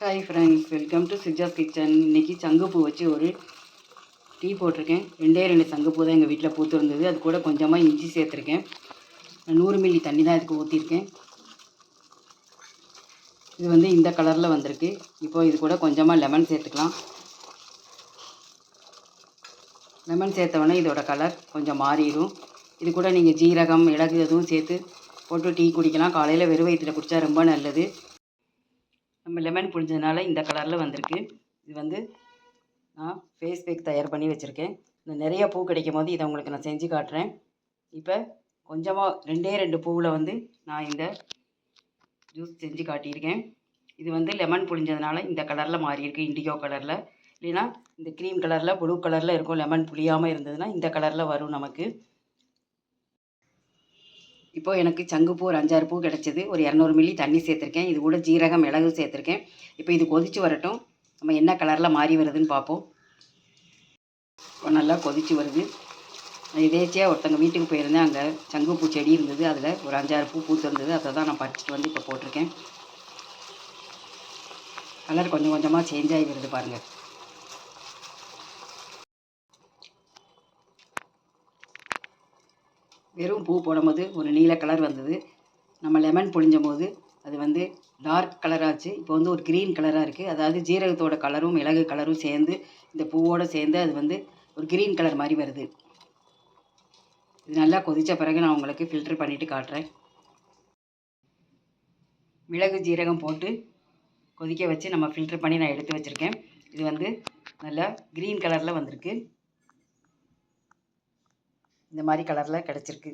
Hi friends welcome to Suja's kitchen இன்னைக்கு சங்குப்பூ வச்சு ஒரு டீ போட்டிருக்கேன். ரெண்டே ரெண்டு சங்குப்பூ தான் எங்கள் வீட்டில் பூத்து இருந்தது. அது கூட கொஞ்சமாக இஞ்சி சேர்த்துருக்கேன். நான் நூறு மில்லி தண்ணி தான் இதுக்கு ஊற்றிருக்கேன் இது வந்து இந்த கலரில் வந்திருக்கு. இப்போ இது கூட கொஞ்சமாக லெமன் சேர்த்துக்கலாம். லெமன் சேர்த்தவொடனே இதோட கலர் கொஞ்சம் மாறிடும். இது கூட நீங்கள் ஜீரகம் இலகு எதுவும் சேர்த்து போட்டு டீ குடிக்கலாம். காலையில் வெறும் வயிற்றில் குடித்தா ரொம்ப நல்லது. நம்ம லெமன் புழிஞ்சதுனால இந்த கலரில் வந்திருக்கு. இது வந்து நான் ஃபேஸ் பேக் தயார் பண்ணி வச்சுருக்கேன். இந்த நிறைய பூ கிடைக்கும் போது இதை உங்களுக்கு நான் செஞ்சு காட்டுறேன். இப்போ கொஞ்சமாக ரெண்டே ரெண்டு பூவில் வந்து நான் இந்த ஜூஸ் செஞ்சு காட்டியிருக்கேன். இது வந்து லெமன் புழிஞ்சதுனால இந்த கலரில் மாறியிருக்கு இண்டிகோ கலரில் இல்லைன்னா இந்த க்ரீம் கலரில் ப்ளூ கலரில் இருக்கும் லெமன் புளியாமல் இருந்ததுன்னா இந்த கலரில் வரும் நமக்கு. இப்போது எனக்கு சங்குப்பூ ஒரு அஞ்சாறு பூ கிடச்சிது. ஒரு இரநூறு மில்லி தண்ணி சேர்த்துருக்கேன். இது கூட ஜீரகம் மிளகு சேர்த்துருக்கேன். இப்போ இது கொதித்து வரட்டும். நம்ம என்ன கலரில் மாறி வருதுன்னு பார்ப்போம். இப்போ நல்லா கொதித்து வருது. நான் இதேச்சியாக ஒருத்தங்க வீட்டுக்கு போயிருந்தேன். அங்கே சங்குப்பூ செடி இருந்தது. அதில் ஒரு அஞ்சாறு பூ பூத்து இருந்தது அதை தான் நான் பறிச்சிட்டு வந்து இப்போ போட்டிருக்கேன். கலர் கொஞ்சம் கொஞ்சமாக சேஞ்ச் ஆகி வருது பாருங்கள் வெறும் பூ போடும்போது ஒரு நீல கலர் வந்தது. நம்ம லெமன் புழிஞ்சும் போது அது வந்து டார்க் கலராச்சு இப்போ வந்து ஒரு க்ரீன் கலராக இருக்குது அதாவது ஜீரகத்தோட கலரும் மிளகு கலரும் சேர்ந்து இந்த பூவோடு சேர்ந்து அது வந்து ஒரு க்ரீன் கலர் மாதிரி வருது. இது நல்லா கொதித்த பிறகு நான் உங்களுக்கு ஃபில்ட்ரு பண்ணிவிட்டு காட்டுறேன். மிளகு ஜீரகம் போட்டு கொதிக்க வச்சு நம்ம ஃபில்ட்ரு பண்ணி நான் எடுத்து வச்சுருக்கேன். இது வந்து நல்லா க்ரீன் கலரில் வந்திருக்கு. இந்த மாதிரி கலரில் கிடச்சிருக்கு.